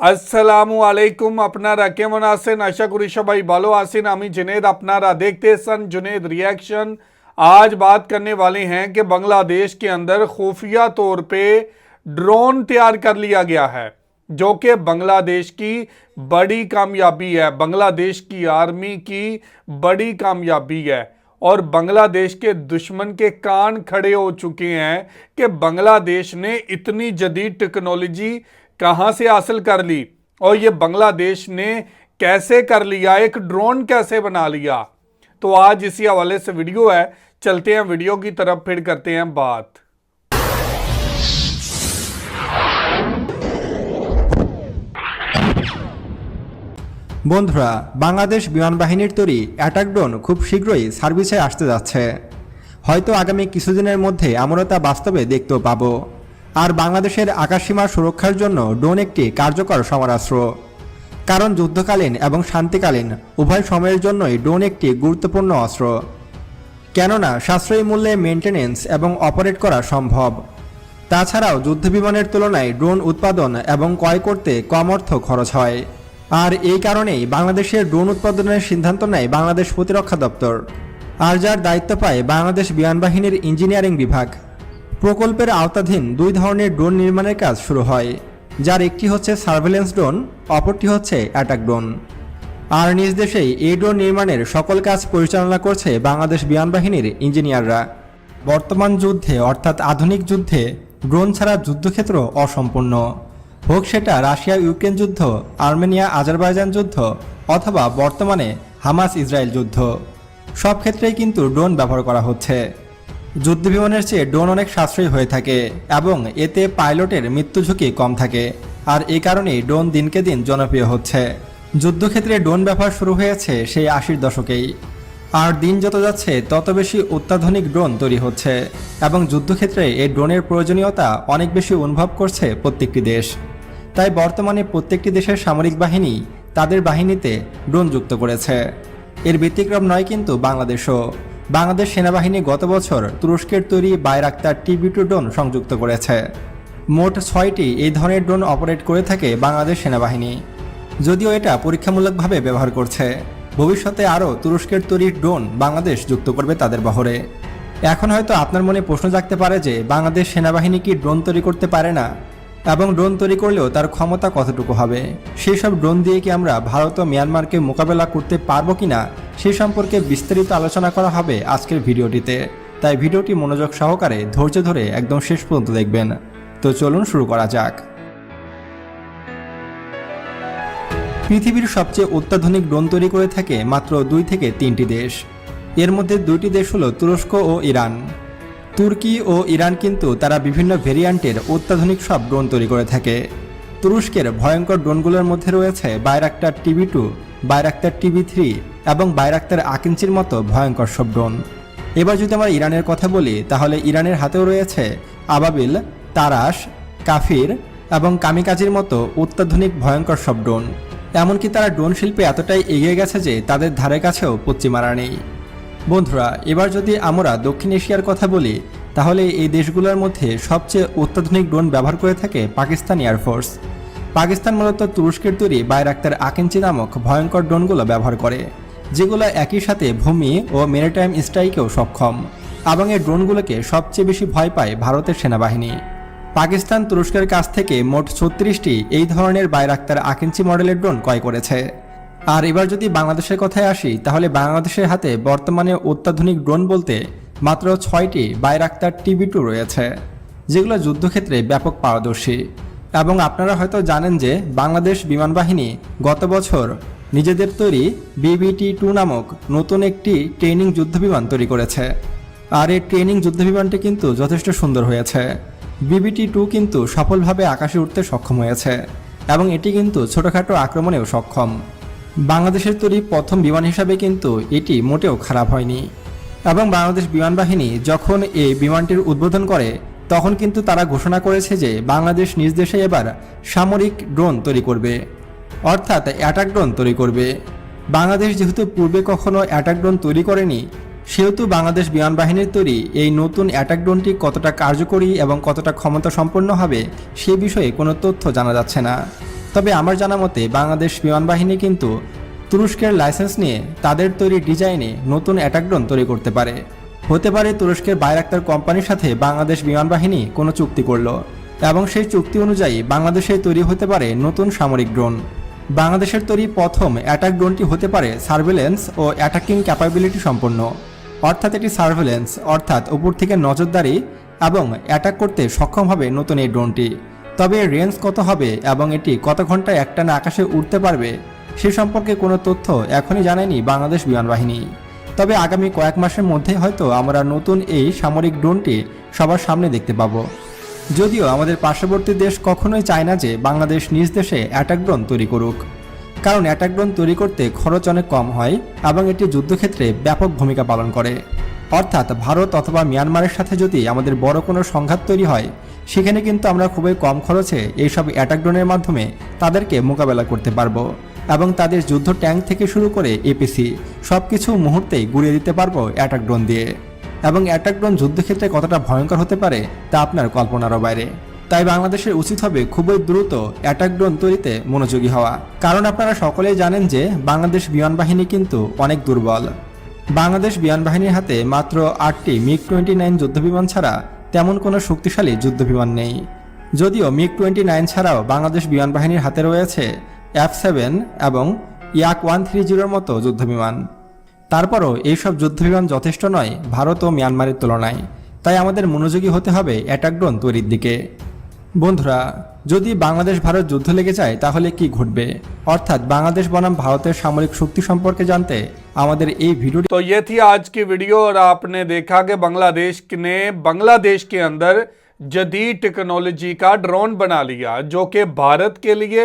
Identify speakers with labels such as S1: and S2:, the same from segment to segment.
S1: আসসালামু আলাইকুম আপনারা কেমন আছেন আশা করি সবাই ভালো আছেন আমি जुनेद আপনারা देखते सन जुनेद रिएक्शन आज बात करने वाले हैं कि बांग्लादेश के अंदर खुफिया तौर पे ड्रोन तैयार कर लिया गया है जो कि बांग्लादेश की बड़ी कामयाबी है बांग्लादेश की आर्मी की बड़ी कामयाबी है और बांग्लादेश के दुश्मन के कान खड़े हो चुके हैं कि बांग्लादेश ने इतनी जदीद टेक्नोलॉजी कहाँ से हासिल कर ली और ये बांग्लादेश ने कैसे कर लिया एक ड्रोन कैसे बना लिया तो आज इसी हवाले से वीडियो है चलते हैं वीडियो की तरफ फिर करते हैं बात
S2: বন্ধুরা বাংলাদেশ বিমান বাহিনীর তৈরি অ্যাটাক ড্রোন খুব শীঘ্রই সার্ভিসে আসতে যাচ্ছে হয়তো আগামী কিছুদিনের মধ্যে আমরা তা বাস্তবে দেখতেও পাবো আর বাংলাদেশের আকাশসীমা সুরক্ষার জন্য ড্রোন একটি কার্যকর সমরাস্ত্র। কারণ যুদ্ধকালীন এবং শান্তিকালীন উভয় সময়ের জন্যই ড্রোন একটি গুরুত্বপূর্ণ অস্ত্র। কেননা, সাশ্রয়ী মূল্যে মেনটেনেন্স এবং অপারেট করা সম্ভব। তাছাড়াও যুদ্ধবিমানের তুলনায় ড্রোন উৎপাদন এবং ক্রয় করতে কম অর্থ খরচ হয়। আর এই কারণেই বাংলাদেশের ড্রোন উৎপাদনের সিদ্ধান্ত নেয় বাংলাদেশ প্রতিরক্ষা দপ্তর। আর যার দায়িত্ব পায় বাংলাদেশ বিমান বাহিনীর ইঞ্জিনিয়ারিং বিভাগ। প্রকল্পের আওতাধীন দুই ধরনের ড্রোন নির্মাণের কাজ শুরু হয়, যার একটি হচ্ছে সার্ভেলেন্স ড্রোন, অপরটি হচ্ছে অ্যাটাক ড্রোন। আর নিজ দেশেই এই ড্রোন নির্মাণের সকল কাজ পরিচালনা করছে বাংলাদেশ বিমান বাহিনীর ইঞ্জিনিয়াররা। বর্তমান যুদ্ধে, অর্থাৎ আধুনিক যুদ্ধে, ড্রোন ছাড়া যুদ্ধক্ষেত্র অসম্পূর্ণ। হোক সেটা রাশিয়া ইউক্রেন যুদ্ধ, আর্মেনিয়া আজারবাইজান যুদ্ধ, অথবা বর্তমানে হামাস ইসরায়েল যুদ্ধ। সব ক্ষেত্রেই কিন্তু ড্রোন ব্যবহার করা হচ্ছে। যুদ্ধবিমানের চেয়ে ড্রোন অনেক সাশ্রয়ী হয়ে থাকে এবং এতে পাইলটের মৃত্যু ঝুঁকি কম থাকে। আর এই কারণেই ড্রোন দিনকে দিন জনপ্রিয় হচ্ছে। যুদ্ধক্ষেত্রে ড্রোন ব্যবহার শুরু হয়েছে সেই আশির দশকেই। আর দিন যত যাচ্ছে, তত বেশি অত্যাধুনিক ড্রোন তৈরি হচ্ছে এবং যুদ্ধক্ষেত্রে এই ড্রোনের প্রয়োজনীয়তা অনেক বেশি অনুভব করছে প্রত্যেকটি দেশ। তাই বর্তমানে প্রত্যেকটি দেশের সামরিক বাহিনী তাদের বাহিনীতে ড্রোন যুক্ত করেছে। এর ব্যতিক্রম নয় কিন্তু বাংলাদেশও। বাংলাদেশ সেনাবাহিনী গত বছর তুরস্কের তৈরি বাইরাক্তার টিভি টু ড্রোন সংযুক্ত করেছে। মোট ছয়টি এই ধরনের ড্রোন অপারেট করে থাকে বাংলাদেশ সেনাবাহিনী। যদিও এটা পরীক্ষামূলকভাবে ব্যবহার করছে। ভবিষ্যতে আরও তুরস্কের তৈরি ড্রোন বাংলাদেশ যুক্ত করবে তাদের বহরে। এখন হয়তো আপনার মনে প্রশ্ন জাগতে পারে যে, বাংলাদেশ সেনাবাহিনী কি ড্রোন তৈরি করতে পারে না? এবং ড্রোন তৈরি করলেও তার ক্ষমতা কতটুকু হবে? সেই সব ড্রোন দিয়ে কি আমরা ভারত ও মিয়ানমারকে মোকাবেলা করতে পারব কিনা? সেই সম্পর্কে বিস্তারিত আলোচনা করা হবে আজকের ভিডিওটিতে। তাই ভিডিওটি মনোযোগ সহকারে ধৈর্য ধরে একদম শেষ পর্যন্ত দেখবেন। তো চলুন শুরু করা যাক। পৃথিবীর সবচেয়ে অত্যাধুনিক ড্রোন তৈরি করে থাকে মাত্র দুই থেকে তিনটি দেশ। এর মধ্যে দুইটি দেশ হলো তুরস্ক ও ইরান। তুর্কি ও ইরান কিন্তু তারা বিভিন্ন ভেরিয়ান্টের অত্যাধুনিক সব ড্রোন তৈরি করে থাকে। তুরস্কের ভয়ঙ্কর ড্রোনগুলোর মধ্যে রয়েছে Bayraktar TB two Bayraktar TB three এবং বাইরাক্তার আকিঞ্চির মতো ভয়ঙ্কর সব ড্রোন। এবার যদি আমরা ইরানের কথা বলি, তাহলে ইরানের হাতেও রয়েছে আবাবিল তারাস কাফির এবং কামিকাজির মতো অত্যাধুনিক ভয়ঙ্কর সব ড্রোন। এমনকি তারা ড্রোন শিল্পে এতটাই এগিয়ে গেছে যে তাদের ধারে কাছেও পশ্চিমারা নেই। বন্ধুরা, এবার যদি আমরা দক্ষিণ এশিয়ার কথা বলি, তাহলে এই দেশগুলোর মধ্যে সবচেয়ে অত্যাধুনিক ড্রোন ব্যবহার করে থাকে পাকিস্তান এয়ারফোর্স পাকিস্তান মূলত তুরস্কের তৈরি বাইরাক্তার আকেঞ্চি নামক ভয়ঙ্কর ড্রোনগুলো ব্যবহার করে, যেগুলো একই সাথে ভূমি ও মেরিটাইম স্ট্রাইকেও সক্ষম এবং এই ড্রোনগুলোকে সবচেয়ে বেশি ভয় পায় ভারতের সেনাবাহিনী। পাকিস্তান তুরস্কের কাছ থেকে মোট ছত্রিশটি এই ধরনের বাইরাক্তার আকেঞ্চি মডেলের ড্রোন ক্রয় করেছে। আর এবার যদি বাংলাদেশের কথায় আসি, তাহলে বাংলাদেশের হাতে বর্তমানে অত্যাধুনিক ড্রোন বলতে মাত্র ছয়টি বাইরাক্তার টিভি টু রয়েছে, যেগুলো যুদ্ধক্ষেত্রে ব্যাপক পারদর্শী। এবং আপনারা হয়তো জানেন যে বাংলাদেশ বিমান বাহিনী গত বছর নিজেদের তৈরি বিবিটি টু নামক নতুন একটি ট্রেনিং যুদ্ধবিমান তৈরি করেছে। আর এই ট্রেনিং যুদ্ধবিমানটি কিন্তু যথেষ্ট সুন্দর হয়েছে। বিবিটি টু কিন্তু সফলভাবে আকাশে উঠতে সক্ষম হয়েছে এবং এটি কিন্তু ছোটোখাটো আক্রমণেও সক্ষম। বাংলাদেশের তৈরি প্রথম বিমান হিসাবে কিন্তু এটি মোটেও খারাপ হয়নি। এবং বাংলাদেশ বিমান বাহিনী যখন এই বিমানটির উদ্বোধন করে তখন কিন্তু তারা ঘোষণা করেছে যে বাংলাদেশ নিজ দেশে এবার সামরিক ড্রোন তৈরি করবে। অর্থাৎ অ্যাটাক ড্রোন তৈরি করবে। বাংলাদেশ যেহেতু পূর্বে কখনো অ্যাটাক ড্রোন তৈরি করেনি, সেহেতু বাংলাদেশ বিমান বাহিনীর তৈরি এই নতুন অ্যাটাক ড্রোনটি কতটা কার্যকরী এবং কতটা ক্ষমতা সম্পন্ন হবে সে বিষয়ে কোনো তথ্য জানা যাচ্ছে না। তবে আমার জানা মতে বাংলাদেশ বিমান বাহিনী কিন্তু তুরস্কের লাইসেন্স নিয়ে তাদের তৈরি ডিজাইনে নতুন অ্যাটাক ড্রোন তৈরি করতে পারে। হতে পারে তুরস্কের বাইরাক্তার কোম্পানির সাথে বাংলাদেশ বিমান বাহিনী কোনো চুক্তি করল, এবং সেই চুক্তি অনুযায়ী বাংলাদেশে তৈরি হতে পারে নতুন সামরিক ড্রোন। বাংলাদেশের তৈরি প্রথম অ্যাটাক ড্রোনটি হতে পারে সার্ভেলেন্স ও অ্যাটাকিং ক্যাপাবিলিটি সম্পন্ন। অর্থাৎ এটি সার্ভেলেন্স, অর্থাৎ উপর থেকে নজরদারি এবং অ্যাটাক করতে সক্ষম হবে নতুন এই ড্রোনটি। তবে রেঞ্জ কত হবে এবং এটি কত ঘন্টায় একটানা আকাশে উঠতে পারবে, সে সম্পর্কে কোনো তথ্য এখনই জানায়নি বাংলাদেশ বিমান বাহিনী। তবে আগামী কয়েক মাসের মধ্যে হয়তো আমরা নতুন এই সামরিক ড্রোনটি সবার সামনে দেখতে পাবো। যদিও আমাদের পার্শ্ববর্তী দেশ কখনোই চায় না যে বাংলাদেশ নিজ দেশে অ্যাটাক ড্রোন তৈরি করুক। কারণ অ্যাটাক ড্রোন তৈরি করতে খরচ অনেক কম হয় এবং এটি যুদ্ধক্ষেত্রে ব্যাপক ভূমিকা পালন করে। অর্থাৎ ভারত অথবা মিয়ানমারের সাথে যদি আমাদের বড় কোনো সংঘাত তৈরি হয়, সেখানে কিন্তু আমরা খুবই কম খরচে এইসব অ্যাটাক ড্রোনের মাধ্যমে তাদেরকে মোকাবেলা করতে পারব। এবং তাদের যুদ্ধ ট্যাঙ্ক থেকে শুরু করে এপিসি সব কিছু মুহূর্তেই গুড়িয়ে দিতে পারব অ্যাটাক ড্রোন দিয়ে। এবং অ্যাটাক ড্রোন যুদ্ধক্ষেত্রে কতটা ভয়ঙ্কর হতে পারে, তা আপনার কল্পনারও বাইরে। তাই বাংলাদেশের উচিত হবে খুবই দ্রুত অ্যাটাক ড্রোন তৈরিতে মনোযোগী হওয়া। কারণ আপনারা সকলেই জানেন যে বাংলাদেশ বিমান বাহিনী কিন্তু অনেক দুর্বল। বাংলাদেশ বিমান বাহিনীর হাতে মাত্র আটটি মিগ টোয়েন্টি নাইন যুদ্ধবিমান ছাড়া তেমন কোনো শক্তিশালী যুদ্ধবিমান নেই। যদিও মিগ টোয়েন্টি নাইন ছাড়াও বাংলাদেশ বিমান বাহিনীর হাতে রয়েছে এফ সেভেন এবং ইয়াক ওয়ান থ্রি জিরোর মতো যুদ্ধবিমান তারপরও এইসব যুদ্ধবিমান যথেষ্ট নয় ভারত ও মিয়ানমারের তুলনায় তাই আমাদের মনোযোগী হতে হবে অ্যাটাক ড্রোন তৈরির দিকে বন্ধুরা যদি বাংলাদেশ ভারত যুদ্ধ লেগে যায় তাহলে কি ঘটবে অর্থাৎ বাংলাদেশ বনাম ভারতের সামরিক শক্তি সম্পর্কে জানতে আমাদের এই ভিডিওটি
S1: तो ये थी आज की वीडियो और आपने देखा कि बांग्लादेश ने बांग्लादेश के अंदर जदीद टेक्नोलॉजी का ड्रोन बना लिया जो कि भारत के लिए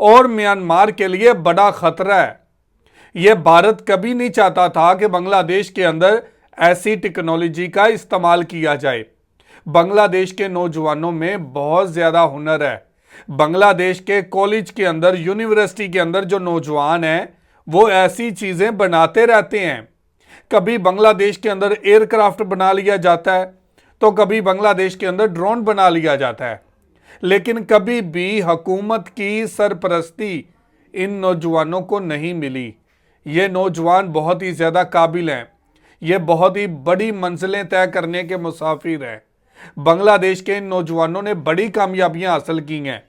S1: और म्यांमार के लिए बड़ा खतरा है। यह भारत कभी नहीं चाहता था कि बांग्लादेश के अंदर ऐसी टेक्नोलॉजी का इस्तेमाल किया जाए। बांग्लादेश के नौजवानों में बहुत ज़्यादा हुनर है। बांग्लादेश के कॉलेज के अंदर, यूनिवर्सिटी के अंदर जो नौजवान हैं, वो ऐसी चीज़ें बनाते रहते हैं। कभी बांग्लादेश के अंदर एयरक्राफ्ट बना लिया जाता है तो कभी बांग्लादेश के अंदर ड्रोन बना लिया जाता है। लेकिन कभी भी हुकूमत की सरपरस्ती इन नौजवानों को नहीं मिली। ये नौजवान बहुत ही ज़्यादा काबिल हैं। ये बहुत ही बड़ी मंजिलें तय करने के मुसाफिर हैं। बांग्लादेश के इन नौजवानों ने बड़ी कामयाबियाँ हासिल की हैं।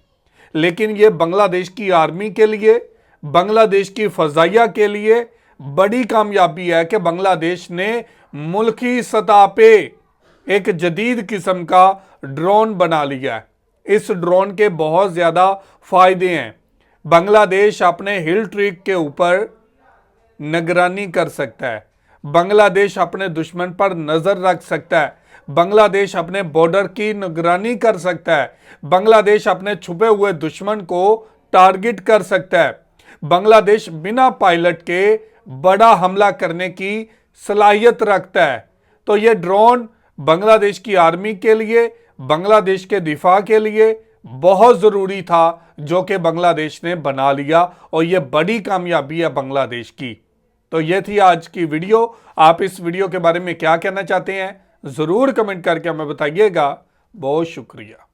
S1: लेकिन ये बांग्लादेश की आर्मी के लिए, बांग्लादेश की फजाइया के लिए बड़ी कामयाबी है कि बांग्लादेश ने मुल्की सतह पे एक जदीद किस्म का ड्रोन बना लिया है। इस ड्रोन के बहुत ज़्यादा फ़ायदे हैं। बांग्लादेश अपने हिल ट्रिक के ऊपर निगरानी कर सकता है। बांग्लादेश अपने दुश्मन पर नज़र रख सकता है। बांग्लादेश अपने बॉर्डर की निगरानी कर सकता है। बांग्लादेश अपने छुपे हुए दुश्मन को टारगेट कर सकता है। बांग्लादेश बिना पायलट के बड़ा हमला करने की सलाहियत रखता है। तो ये ड्रोन बांग्लादेश की आर्मी के लिए बांग्लादेश के दिफा के लिए बहुत ज़रूरी था, जो कि बांग्लादेश ने बना लिया, और ये बड़ी कामयाबी है बांग्लादेश की। तो ये थी आज की वीडियो। आप इस वीडियो के बारे में क्या कहना चाहते हैं, ज़रूर कमेंट करके हमें बताइएगा। बहुत शुक्रिया।